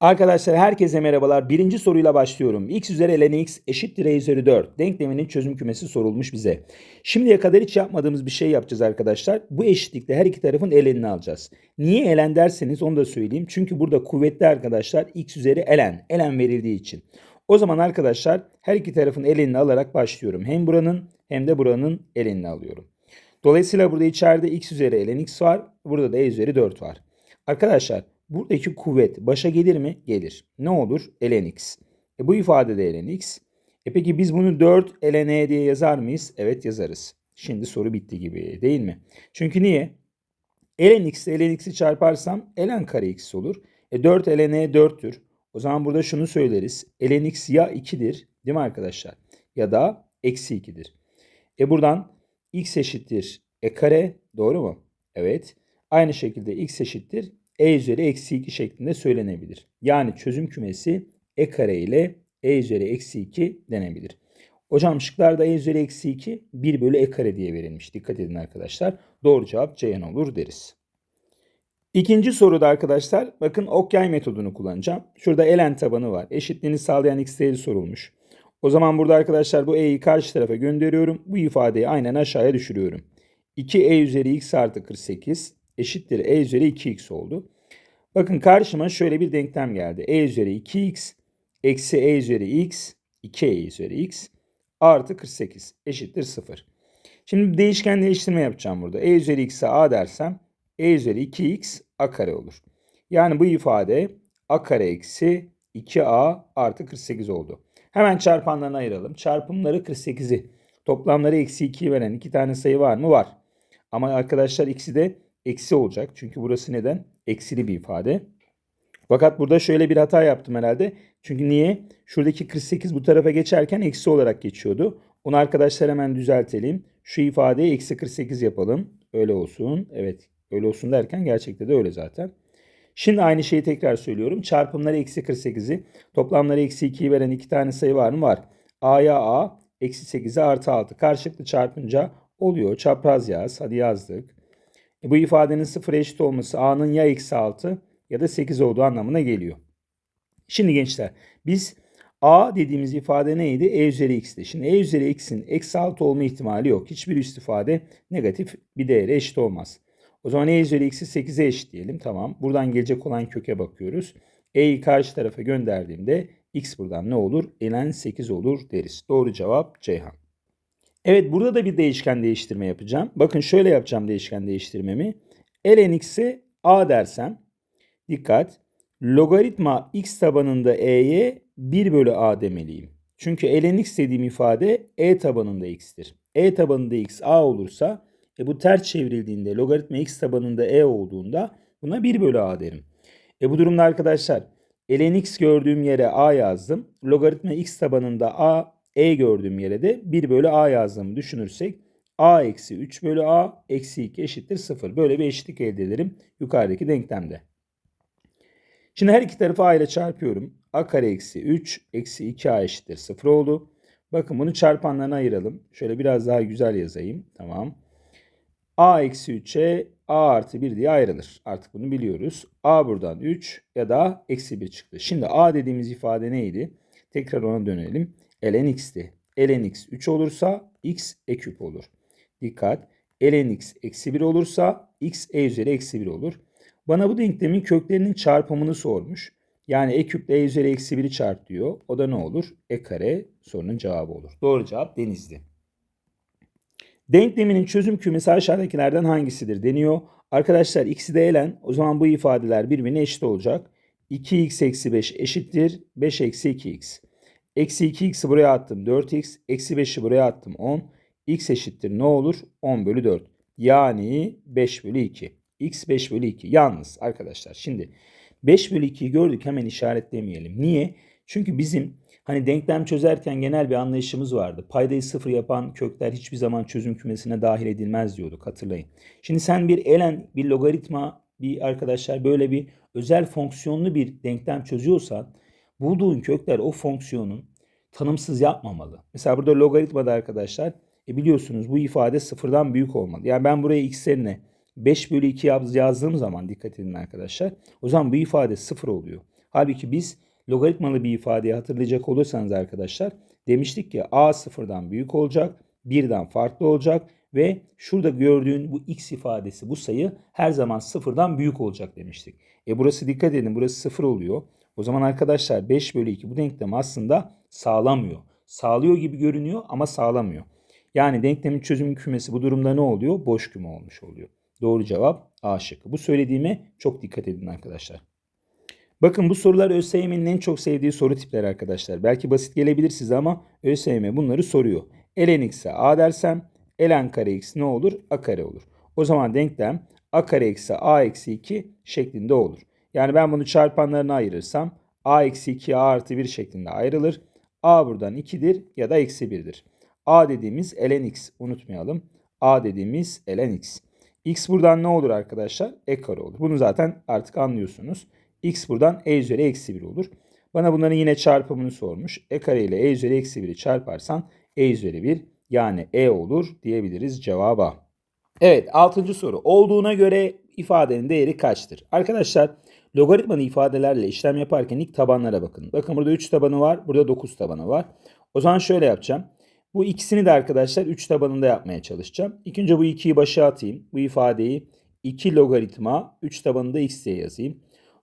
Arkadaşlar herkese merhabalar. Birinci soruyla başlıyorum. x üzeri ln x eşittir e üzeri 4. Denkleminin çözüm kümesi sorulmuş bize. Şimdiye kadar hiç yapmadığımız bir şey yapacağız arkadaşlar. Bu eşitlikte her iki tarafın ln'ini alacağız. Niye ln derseniz onu da söyleyeyim. Çünkü burada kuvvetli arkadaşlar x üzeri ln. ln verildiği için. O zaman arkadaşlar her iki tarafın ln'ini alarak başlıyorum. Hem buranın hem de buranın ln'ini alıyorum. Dolayısıyla burada içeride x üzeri ln x var. Burada da e üzeri 4 var. Arkadaşlar buradaki kuvvet başa gelir mi? Gelir. Ne olur? ln x. E bu ifade de ln x. E peki biz bunu 4 ln e diye yazar mıyız? Evet yazarız. Şimdi soru bitti gibi değil mi? Çünkü niye? ln x ile ln x'i çarparsam ln kare x olur. E 4 ln e 4'tür. O zaman burada şunu söyleriz. ln x ya 2'dir değil mi arkadaşlar? Ya da eksi 2'dir. E buradan x eşittir e kare doğru mu? Evet. Aynı şekilde x eşittir e üzeri eksi 2 şeklinde söylenebilir. Yani çözüm kümesi e kare ile e üzeri eksi 2 denebilir. Hocam şıklarda e üzeri eksi 2 1 bölü e kare diye verilmiş. Dikkat edin arkadaşlar. Doğru cevap Ceyhan olur deriz. İkinci soruda arkadaşlar bakın okyay metodunu kullanacağım. Şurada ln tabanı var. Eşitliğini sağlayan x değeri sorulmuş. O zaman burada arkadaşlar bu e'yi karşı tarafa gönderiyorum. Bu ifadeyi aynen aşağıya düşürüyorum. 2e üzeri x artı 48 eşittir e üzeri 2x oldu. Bakın karşıma şöyle bir denklem geldi. e üzeri 2x eksi e üzeri x 2e üzeri x artı 48 eşittir 0. Şimdi değişken değiştirme yapacağım burada. e üzeri x'e a dersem e üzeri 2x a kare olur. Yani bu ifade a kare eksi 2a artı 48 oldu. Hemen çarpanlarını ayıralım. Çarpımları 48'i toplamları eksi 2'yi veren iki tane sayı var mı? Var. Ama arkadaşlar ikisi de eksi olacak. Çünkü burası neden? Eksili bir ifade. Fakat burada şöyle bir hata yaptım herhalde. Çünkü niye? Şuradaki 48 bu tarafa geçerken eksi olarak geçiyordu. Onu arkadaşlar hemen düzeltelim. Şu ifadeyi eksi 48 yapalım. Öyle olsun. Evet öyle olsun derken gerçekte de öyle zaten. Şimdi aynı şeyi tekrar söylüyorum. Çarpımları eksi 48'i toplamları eksi 2'yi veren iki tane sayı var mı? Var. A'ya A eksi 8'e artı 6. Karşılıklı çarpınca oluyor. Çapraz yaz. Hadi yazdık. Bu ifadenin sıfıra eşit olması a'nın ya eksi 6 ya da 8 olduğu anlamına geliyor. Şimdi gençler biz a dediğimiz ifade neydi? e üzeri x'ti. Şimdi e üzeri x'in eksi 6 olma ihtimali yok. Hiçbir üst ifade negatif bir değere eşit olmaz. O zaman e üzeri x'i 8'e eşit diyelim. Tamam. Buradan gelecek olan köke bakıyoruz. e'yi karşı tarafa gönderdiğimde x buradan ne olur? ln 8 olur deriz. Doğru cevap Ceyhan. Evet burada da bir değişken değiştirme yapacağım. Bakın şöyle yapacağım değişken değiştirmemi. ln x'e a dersem dikkat logaritma x tabanında e'ye 1 bölü a demeliyim. Çünkü ln x dediğim ifade e tabanında x'tir. e tabanında x a olursa e bu ters çevrildiğinde logaritma x tabanında e olduğunda buna 1 bölü a derim. E bu durumda arkadaşlar ln x gördüğüm yere a yazdım. Logaritma x tabanında a e gördüğüm yere de 1 bölü a yazdığımı düşünürsek a eksi 3 bölü a eksi 2 eşittir 0. Böyle bir eşitlik elde ederim yukarıdaki denklemde. Şimdi her iki tarafı a ile çarpıyorum. a kare eksi 3 eksi 2a eşittir 0 oldu. Bakın bunu çarpanlarına ayıralım. Şöyle biraz daha güzel yazayım. Tamam. a eksi 3'e a artı 1 diye ayrılır. Artık bunu biliyoruz. a buradan 3 ya da eksi 1 çıktı. Şimdi a dediğimiz ifade neydi? Tekrar ona dönelim ln x'ti. ln x 3 olursa x e küp olur. Dikkat. ln x eksi 1 olursa x e üzeri eksi 1 olur. Bana bu denklemin köklerinin çarpımını sormuş. Yani e küple e üzeri eksi 1'i çarp diyor. O da ne olur? E kare sorunun cevabı olur. Doğru cevap denizli. Denkleminin çözüm kümesi aşağıdakilerden hangisidir deniyor. Arkadaşlar x'i de elen o zaman bu ifadeler birbirine eşit olacak. 2x eksi 5 eşittir 5 eksi 2x. Eksi 2x'i buraya attım 4x. Eksi 5'i buraya attım 10. x eşittir ne olur? 10 bölü 4. Yani 5 bölü 2. x 5 bölü 2. Yalnız arkadaşlar şimdi 5 bölü 2'yi gördük hemen işaretlemeyelim. Niye? Çünkü bizim hani denklem çözerken genel bir anlayışımız vardı. Paydayı sıfır yapan kökler hiçbir zaman çözüm kümesine dahil edilmez diyorduk hatırlayın. Şimdi sen bir elen bir logaritma bir arkadaşlar böyle bir özel fonksiyonlu bir denklem çözüyorsan bulduğun kökler o fonksiyonun tanımsız yapmamalı. Mesela burada logaritmada arkadaşlar e biliyorsunuz bu ifade sıfırdan büyük olmalı. Yani ben buraya x yerine 5 bölü 2 yazdığım zaman dikkat edin arkadaşlar. O zaman bu ifade sıfır oluyor. Halbuki biz logaritmalı bir ifadeyi hatırlayacak olursanız arkadaşlar demiştik ki a sıfırdan büyük olacak, birden farklı olacak ve şurada gördüğün bu x ifadesi bu sayı her zaman sıfırdan büyük olacak demiştik. E burası dikkat edin burası sıfır oluyor. O zaman arkadaşlar 5 bölü 2 bu denklemi aslında sağlamıyor. Sağlıyor gibi görünüyor ama sağlamıyor. Yani denklemin çözüm kümesi bu durumda ne oluyor? Boş küme olmuş oluyor. Doğru cevap A şıkkı. Bu söylediğime çok dikkat edin arkadaşlar. Bakın bu sorular ÖSYM'nin en çok sevdiği soru tipleri arkadaşlar. Belki basit gelebilir size ama ÖSYM bunları soruyor. ln x'e a dersem ln kare x ne olur? a kare olur. O zaman denklem a kare eksi a eksi 2 şeklinde olur. Yani ben bunu çarpanlarına ayırırsam a eksi 2 a artı 1 şeklinde ayrılır. a buradan 2'dir ya da eksi 1'dir. a dediğimiz ln x unutmayalım. a dediğimiz ln x. x buradan ne olur arkadaşlar? e kare olur. Bunu zaten artık anlıyorsunuz. x buradan e üzeri eksi 1 olur. Bana bunların yine çarpımını sormuş. e kare ile e üzeri eksi 1'i çarparsan e üzeri 1 yani e olur diyebiliriz cevaba. Evet 6. soru. Olduğuna göre ifadenin değeri kaçtır? Arkadaşlar logaritmalı ifadelerle işlem yaparken ilk tabanlara bakın. Bakın burada 3 tabanı var. Burada 9 tabanı var. O zaman şöyle yapacağım. Bu ikisini de arkadaşlar 3 tabanında yapmaya çalışacağım. İlk bu 2'yi başa atayım. Bu ifadeyi 2 logaritma 3 tabanında x diye yazayım.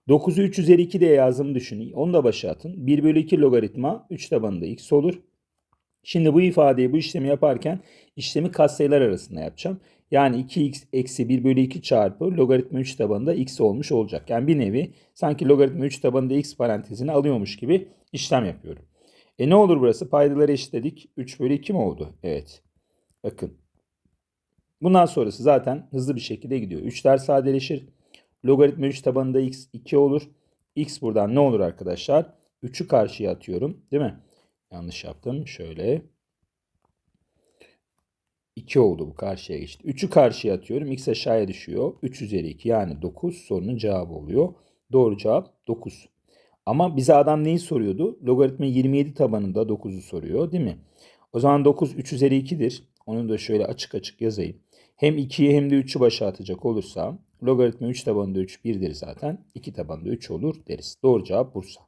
9'u 3 üzeri 2 diye yazdığımı düşünün. Onu da başa atın. 1 bölü 2 logaritma 3 tabanında x olur. Şimdi bu ifadeyi bu işlemi yaparken işlemi katsayılar arasında yapacağım. Yani 2x eksi 1 bölü 2 çarpı logaritma 3 tabanında x olmuş olacak. Yani bir nevi sanki logaritma 3 tabanında x parantezini alıyormuş gibi işlem yapıyorum. E ne olur burası? Paydaları eşitledik. 3 bölü 2 mi oldu? Evet. Bakın. Bundan sonrası zaten hızlı bir şekilde gidiyor. 3'ler sadeleşir. Logaritma 3 tabanında x 2 olur. x buradan ne olur arkadaşlar? 3'ü karşıya atıyorum. Değil mi? Yanlış yaptım. Şöyle. 2 oldu bu karşıya geçti. 3'ü karşıya atıyorum. X aşağıya düşüyor. 3 üzeri 2 yani 9 sorunun cevabı oluyor. Doğru cevap 9. Ama bize adam neyi soruyordu? Logaritma 27 tabanında 9'u soruyor değil mi? O zaman 9 3 üzeri 2'dir. Onu da şöyle açık açık yazayım. Hem 2'yi hem de 3'ü başa atacak olursam logaritma 3 tabanında 3 1'dir zaten. 2 tabanında 3 olur deriz. Doğru cevap Bursa.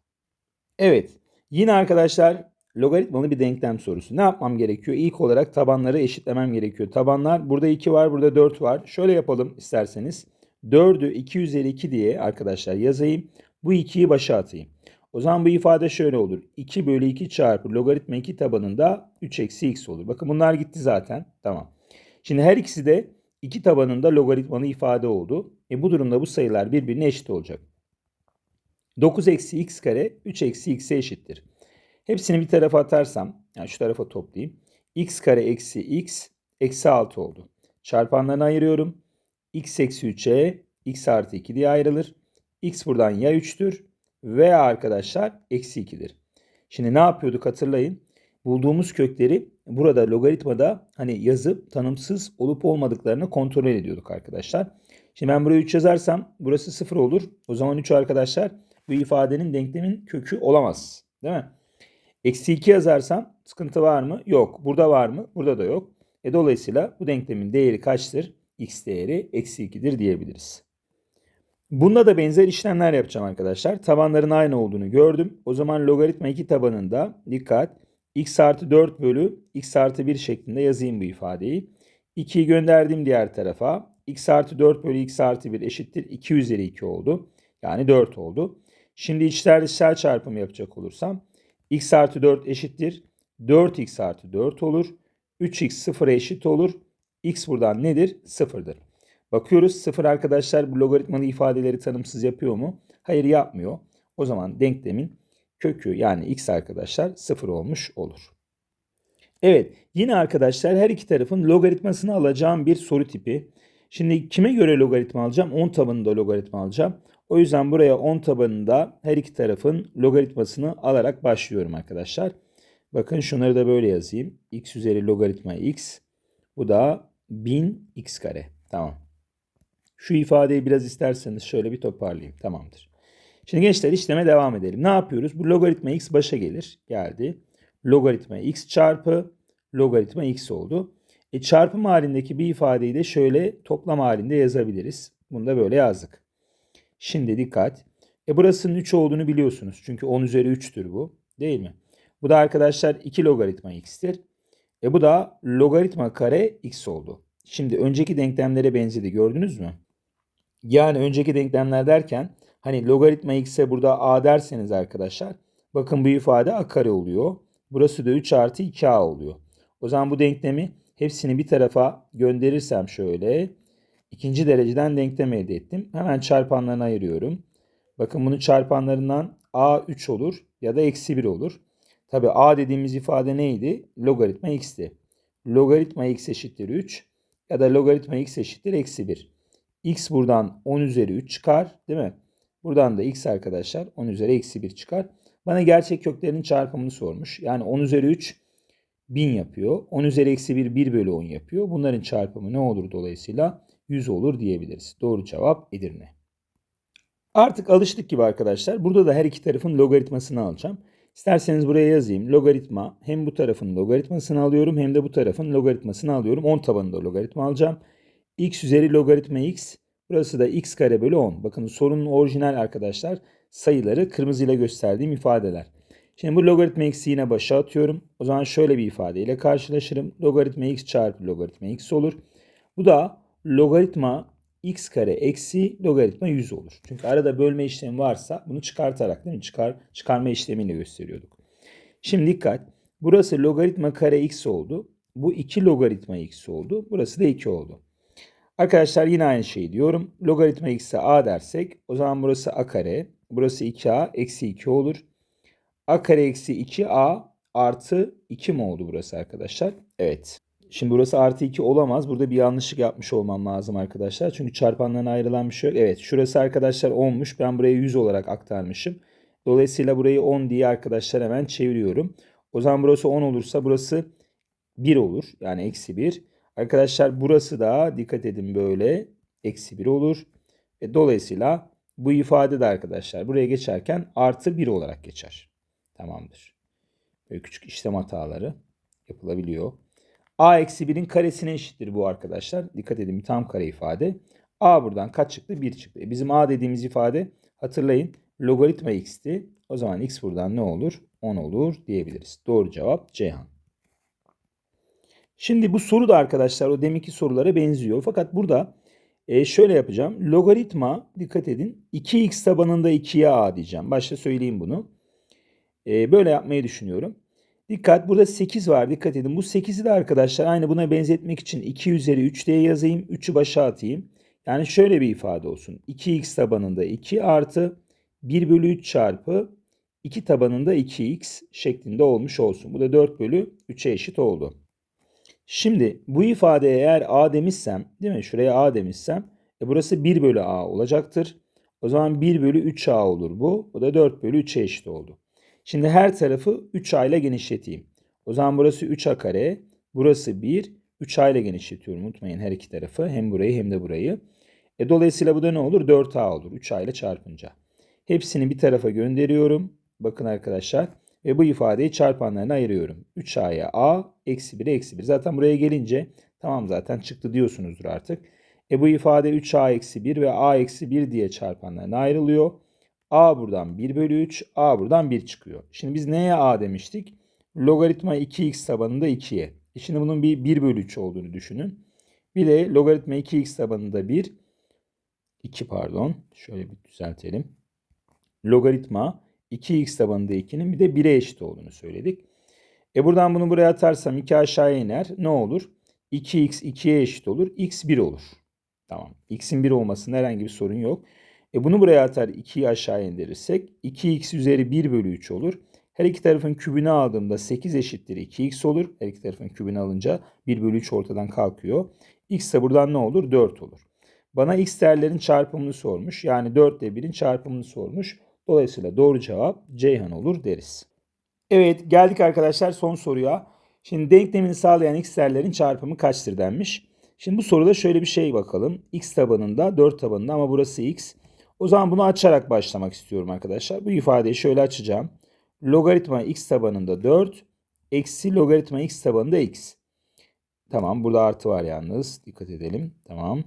Evet. Yine arkadaşlar logaritmalı bir denklem sorusu. Ne yapmam gerekiyor? İlk olarak tabanları eşitlemem gerekiyor. Tabanlar burada 2 var, burada 4 var. Şöyle yapalım isterseniz. 4'ü 2 üzeri 2 diye arkadaşlar yazayım. Bu 2'yi başa atayım. O zaman bu ifade şöyle olur. 2 bölü 2 çarpı logaritma 2 tabanında 3 eksi x olur. Bakın bunlar gitti zaten. Tamam. Şimdi her ikisi de 2 tabanında logaritmalı ifade oldu. E bu durumda bu sayılar birbirine eşit olacak. 9 eksi x kare 3 eksi x'e eşittir. Hepsini bir tarafa atarsam, yani şu tarafa toplayayım. x kare eksi x eksi 6 oldu. Çarpanlarını ayırıyorum. x eksi 3'e x artı 2 diye ayrılır. x buradan ya 3'tür veya arkadaşlar eksi 2'dir. Şimdi ne yapıyorduk hatırlayın. Bulduğumuz kökleri burada logaritmada hani yazıp tanımsız olup olmadıklarını kontrol ediyorduk arkadaşlar. Şimdi ben buraya 3 yazarsam burası 0 olur. O zaman 3 arkadaşlar bu ifadenin denklemin kökü olamaz. Değil mi? Eksi 2 yazarsam sıkıntı var mı? Yok. Burada var mı? Burada da yok. E dolayısıyla bu denklemin değeri kaçtır? X değeri eksi 2'dir diyebiliriz. Bunda da benzer işlemler yapacağım arkadaşlar. Tabanların aynı olduğunu gördüm. O zaman logaritma 2 tabanında dikkat x artı 4 bölü x artı 1 şeklinde yazayım bu ifadeyi. 2'yi gönderdim diğer tarafa. x artı 4 bölü x artı 1 eşittir 2 üzeri 2 oldu. Yani 4 oldu. Şimdi içler dışlar çarpımı yapacak olursam x artı 4 eşittir. 4x artı 4 olur. 3x 0'a eşit olur. x buradan nedir? 0'dır. Bakıyoruz 0 arkadaşlar bu logaritmalı ifadeleri tanımsız yapıyor mu? Hayır yapmıyor. O zaman denklemin kökü yani x arkadaşlar 0 olmuş olur. Evet yine arkadaşlar her iki tarafın logaritmasını alacağım bir soru tipi. Şimdi kime göre logaritma alacağım? 10 tabanında logaritma alacağım. O yüzden buraya 10 tabanında her iki tarafın logaritmasını alarak başlıyorum arkadaşlar. Bakın şunları da böyle yazayım. x üzeri logaritma x. Bu da 1000 x kare. Tamam. Şu ifadeyi biraz isterseniz şöyle bir toparlayayım. Tamamdır. Şimdi gençler işleme devam edelim. Ne yapıyoruz? Bu logaritma x başa gelir. Geldi. Logaritma x çarpı logaritma x oldu. E çarpım halindeki bir ifadeyi de şöyle toplam halinde yazabiliriz. Bunu da böyle yazdık. Şimdi dikkat. E burasının 3 olduğunu biliyorsunuz. Çünkü 10 üzeri 3'tür bu. Değil mi? Bu da arkadaşlar 2 logaritma x'tir. E bu da logaritma kare x oldu. Şimdi önceki denklemlere benzedi gördünüz mü? Yani önceki denklemler derken hani logaritma x'e burada a derseniz arkadaşlar bakın bu ifade a kare oluyor. Burası da 3 artı 2a oluyor. O zaman bu denklemi hepsini bir tarafa gönderirsem şöyle ikinci dereceden denklem elde ettim. Hemen çarpanlarını ayırıyorum. Bakın bunu çarpanlarından a 3 olur ya da eksi 1 olur. Tabi a dediğimiz ifade neydi? Logaritma x'ti. Logaritma x eşittir 3 ya da logaritma x eşittir eksi 1. x buradan 10 üzeri 3 çıkar değil mi? Buradan da x arkadaşlar 10 üzeri eksi 1 çıkar. Bana gerçek köklerin çarpımını sormuş. Yani 10 üzeri 3 1000 yapıyor. 10 üzeri eksi 1 1 bölü 10 yapıyor. Bunların çarpımı ne olur dolayısıyla? 100 olur diyebiliriz. Doğru cevap Edirne. Artık alıştık gibi arkadaşlar. Burada da her iki tarafın logaritmasını alacağım. İsterseniz buraya yazayım. Logaritma hem bu tarafın logaritmasını alıyorum hem de bu tarafın logaritmasını alıyorum. 10 tabanında logaritma alacağım. x üzeri logaritma x. Burası da x kare bölü 10. Bakın sorunun orijinal arkadaşlar sayıları kırmızıyla gösterdiğim ifadeler. Şimdi bu logaritma x'i yine başa atıyorum. O zaman şöyle bir ifadeyle karşılaşırım. Logaritma x çarpı logaritma x olur. Bu da logaritma x kare eksi logaritma 100 olur. Çünkü arada bölme işlemi varsa bunu çıkartarak değil mi? Çıkar, çıkarma işlemiyle gösteriyorduk. Şimdi dikkat. Burası logaritma kare x oldu. Bu 2 logaritma x oldu. Burası da 2 oldu. Arkadaşlar yine aynı şeyi diyorum. Logaritma x'e a dersek o zaman burası a kare. Burası 2a eksi 2 olur. A kare eksi 2a artı 2 mi oldu burası arkadaşlar? Evet. Şimdi burası artı 2 olamaz. Burada bir yanlışlık yapmış olmam lazım arkadaşlar. Çünkü çarpanlarına ayrılan bir şey yok. Evet şurası arkadaşlar 10'muş. Ben buraya 100 olarak aktarmışım. Dolayısıyla burayı 10 diye arkadaşlar hemen çeviriyorum. O zaman burası 10 olursa burası 1 olur. Yani eksi 1. Arkadaşlar burası da dikkat edin böyle eksi 1 olur. E, dolayısıyla bu ifade de arkadaşlar buraya geçerken artı 1 olarak geçer. Tamamdır. Böyle küçük işlem hataları yapılabiliyor. A eksi 1'in karesine eşittir bu arkadaşlar. Dikkat edin tam kare ifade. A buradan kaç çıktı? 1 çıktı. E bizim A dediğimiz ifade hatırlayın logaritma x'ti. O zaman x buradan ne olur? 10 olur diyebiliriz. Doğru cevap Ceyhan. Şimdi bu soru da arkadaşlar o deminki sorulara benziyor. Fakat burada e, şöyle yapacağım. Logaritma dikkat edin 2x tabanında 2'ye a diyeceğim. Başta söyleyeyim bunu. E, böyle yapmayı düşünüyorum. Dikkat burada 8 var dikkat edin. Bu 8'i de arkadaşlar aynı buna benzetmek için 2 üzeri 3 diye yazayım. 3'ü başa atayım. Yani şöyle bir ifade olsun. 2x tabanında 2 artı 1 bölü 3 çarpı 2 tabanında 2x şeklinde olmuş olsun. Bu da 4 bölü 3'e eşit oldu. Şimdi bu ifadeye eğer a demişsem değil mi? Şuraya a demişsem e burası 1 bölü a olacaktır. O zaman 1 bölü 3a olur bu. Bu da 4 bölü 3'e eşit oldu. Şimdi her tarafı 3a ile genişleteyim. O zaman burası 3a kare. Burası 1. 3a ile genişletiyorum. Unutmayın her iki tarafı. Hem burayı hem de burayı. E dolayısıyla bu da ne olur? 4a olur. 3a ile çarpınca. Hepsini bir tarafa gönderiyorum. Bakın arkadaşlar. Ve bu ifadeyi çarpanlarına ayırıyorum. 3a'ya a, eksi 1'e eksi 1. Zaten buraya gelince tamam zaten çıktı diyorsunuzdur artık. E bu ifade 3a eksi 1 ve a eksi 1 diye çarpanlarına ayrılıyor. A buradan 1 bölü 3, A buradan 1 çıkıyor. Şimdi biz neye A demiştik? Logaritma 2x tabanında 2'ye. E şimdi bunun bir 1 bölü 3 olduğunu düşünün. Bir de logaritma 2x tabanında 1, 2 pardon. Şöyle bir düzeltelim. Logaritma 2x tabanında 2'nin bir de 1'e eşit olduğunu söyledik. E buradan bunu buraya atarsam 2 aşağıya iner. Ne olur? 2x 2'ye eşit olur. x 1 olur. Tamam. x'in 1 olmasında herhangi bir sorun yok. E bunu buraya atar 2'yi aşağı indirirsek 2x üzeri 1 bölü 3 olur. Her iki tarafın kübünü aldığımda 8 eşittir 2x olur. Her iki tarafın kübünü alınca 1 bölü 3 ortadan kalkıyor. x de buradan ne olur? 4 olur. Bana x değerlerin çarpımını sormuş. Yani 4 ile 1'in çarpımını sormuş. Dolayısıyla doğru cevap Ceyhan olur deriz. Evet geldik arkadaşlar son soruya. Şimdi denklemini sağlayan x değerlerin çarpımı kaçtır denmiş. Şimdi bu soruda şöyle bir şey bakalım. x tabanında 4 tabanında ama burası x. O zaman bunu açarak başlamak istiyorum arkadaşlar. Bu ifadeyi şöyle açacağım. Logaritma x tabanında 4 eksi logaritma x tabanında x. Tamam burada artı var yalnız. Dikkat edelim. Tamam.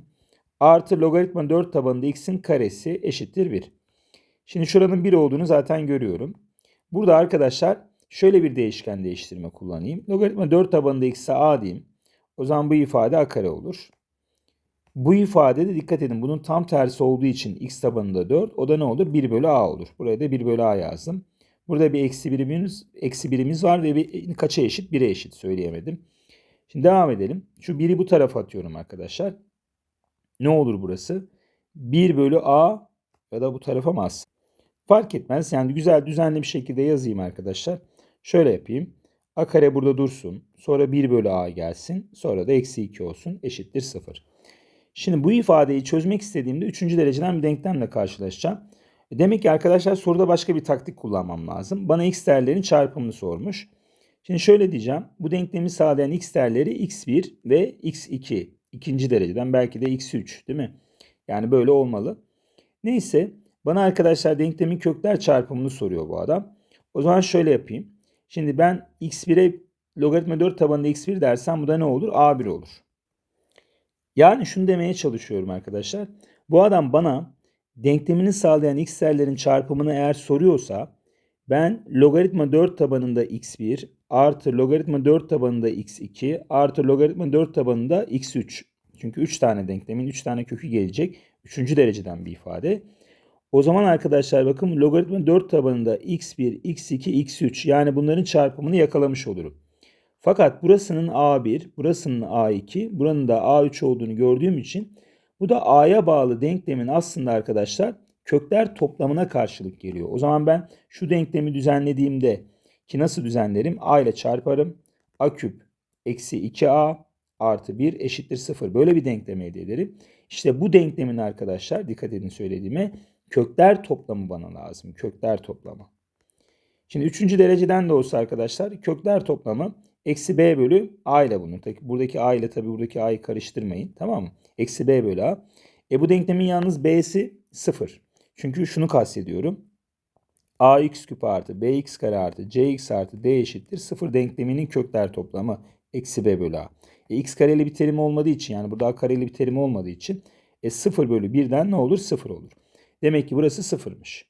Artı logaritma 4 tabanında x'in karesi eşittir 1. Şimdi şuranın 1 olduğunu zaten görüyorum. Burada arkadaşlar şöyle bir değişken değiştirme kullanayım. Logaritma 4 tabanında eksi a diyeyim. O zaman bu ifade a kare olur. Bu ifadede dikkat edin bunun tam tersi olduğu için x tabanında 4 o da ne olur? 1 bölü a olur. Buraya da 1 bölü a yazdım. Burada bir eksi birimiz, eksi birimiz var ve bir, kaça eşit? 1'e eşit söyleyemedim. Şimdi devam edelim. Şu 1'i bu tarafa atıyorum arkadaşlar. Ne olur burası? 1 bölü a ya da bu tarafa mı az? Fark etmez. Yani güzel düzenli bir şekilde yazayım arkadaşlar. Şöyle yapayım. a kare burada dursun. Sonra 1 bölü a gelsin. Sonra da eksi 2 olsun. Eşittir 0. Şimdi bu ifadeyi çözmek istediğimde 3. dereceden bir denklemle karşılaşacağım. E, Demek ki arkadaşlar soruda başka bir taktik kullanmam lazım. Bana x değerlerin çarpımını sormuş. Şimdi şöyle diyeceğim. Bu denklemi sağlayan x değerleri x1 ve x2. ikinci dereceden belki de x3 değil mi? Yani böyle olmalı. Neyse bana arkadaşlar denklemin kökler çarpımını soruyor bu adam. O zaman şöyle yapayım. Şimdi ben x1'e logaritma 4 tabanında x1 dersem bu da ne olur? a1 olur. Yani şunu demeye çalışıyorum arkadaşlar. Bu adam bana denklemini sağlayan x değerlerin çarpımını eğer soruyorsa ben logaritma 4 tabanında x1 artı logaritma 4 tabanında x2 artı logaritma 4 tabanında x3. Çünkü 3 tane denklemin 3 tane kökü gelecek. 3. dereceden bir ifade. O zaman arkadaşlar bakın logaritma 4 tabanında x1, x2, x3 yani bunların çarpımını yakalamış olurum. Fakat burasının A1, burasının A2, buranın da A3 olduğunu gördüğüm için bu da A'ya bağlı denklemin aslında arkadaşlar kökler toplamına karşılık geliyor. O zaman ben şu denklemi düzenlediğimde ki nasıl düzenlerim? A ile çarparım. A küp eksi 2A artı 1 eşittir 0. Böyle bir denklem elde ederim. İşte bu denklemin arkadaşlar dikkat edin söylediğime kökler toplamı bana lazım. Kökler toplamı. Şimdi üçüncü dereceden de olsa arkadaşlar kökler toplamı eksi b bölü a ile bunun. Buradaki a ile tabi buradaki a'yı karıştırmayın. Tamam mı? Eksi b bölü a. E bu denklemin yalnız b'si 0. Çünkü şunu kastediyorum. ax küp artı bx kare artı cx artı d eşittir 0 denkleminin kökler toplamı eksi b bölü a. E, x kareli bir terim olmadığı için yani burada a kareli bir terim olmadığı için e, 0 bölü 1'den ne olur? 0 olur. Demek ki burası 0'mış.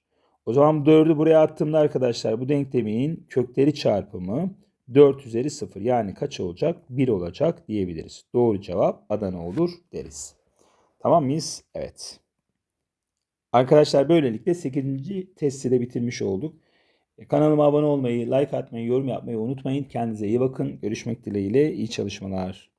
O zaman 4'ü buraya attığımda arkadaşlar bu denklemin kökleri çarpımı 4 üzeri 0 yani kaç olacak? 1 olacak diyebiliriz. Doğru cevap Adana olur deriz. Tamam mıyız? Evet. Arkadaşlar böylelikle 8. testi de bitirmiş olduk. Kanalıma abone olmayı, like atmayı, yorum yapmayı unutmayın. Kendinize iyi bakın. Görüşmek dileğiyle. İyi çalışmalar.